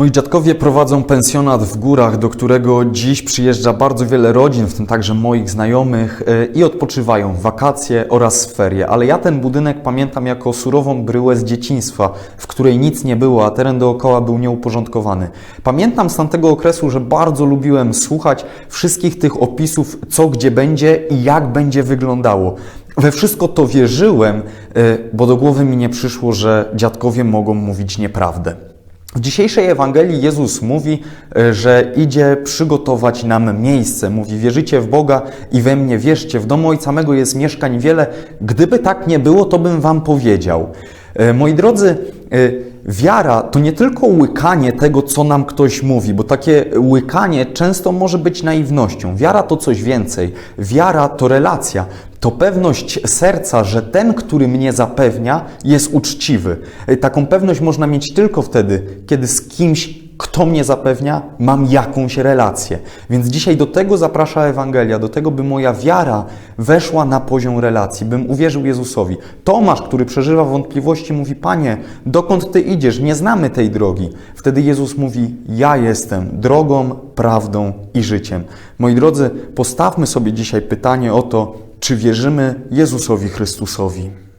Moi dziadkowie prowadzą pensjonat w górach, do którego dziś przyjeżdża bardzo wiele rodzin, w tym także moich znajomych, e, i odpoczywają w wakacje oraz ferie. Ale ja ten budynek pamiętam jako surową bryłę z dzieciństwa, w której nic nie było, a teren dookoła był nieuporządkowany. Pamiętam z tamtego okresu, że bardzo lubiłem słuchać wszystkich tych opisów, co gdzie będzie i jak będzie wyglądało. We wszystko to wierzyłem, e, bo do głowy mi nie przyszło, że dziadkowie mogą mówić nieprawdę. W dzisiejszej Ewangelii Jezus mówi, e, że idzie przygotować nam miejsce. Mówi: Wierzycie w Boga i we mnie wierzcie. W domu Ojca mego jest mieszkań wiele. Gdyby tak nie było, to bym Wam powiedział. E, Moi drodzy, e, Wiara to nie tylko łykanie tego, co nam ktoś mówi, bo takie łykanie często może być naiwnością. Wiara to coś więcej. Wiara to relacja, to pewność serca, że ten, który mnie zapewnia, jest uczciwy. Taką pewność można mieć tylko wtedy, kiedy z kimś, kto mnie zapewnia, mam jakąś relację. Więc dzisiaj do tego zaprasza Ewangelia, do tego, by moja wiara weszła na poziom relacji, bym uwierzył Jezusowi. Tomasz, który przeżywa wątpliwości, mówi: Panie, dokąd ty idziesz? Nie znamy tej drogi. Wtedy Jezus mówi: Ja jestem drogą, prawdą i życiem. Moi drodzy, postawmy sobie dzisiaj pytanie o to, czy wierzymy Jezusowi Chrystusowi.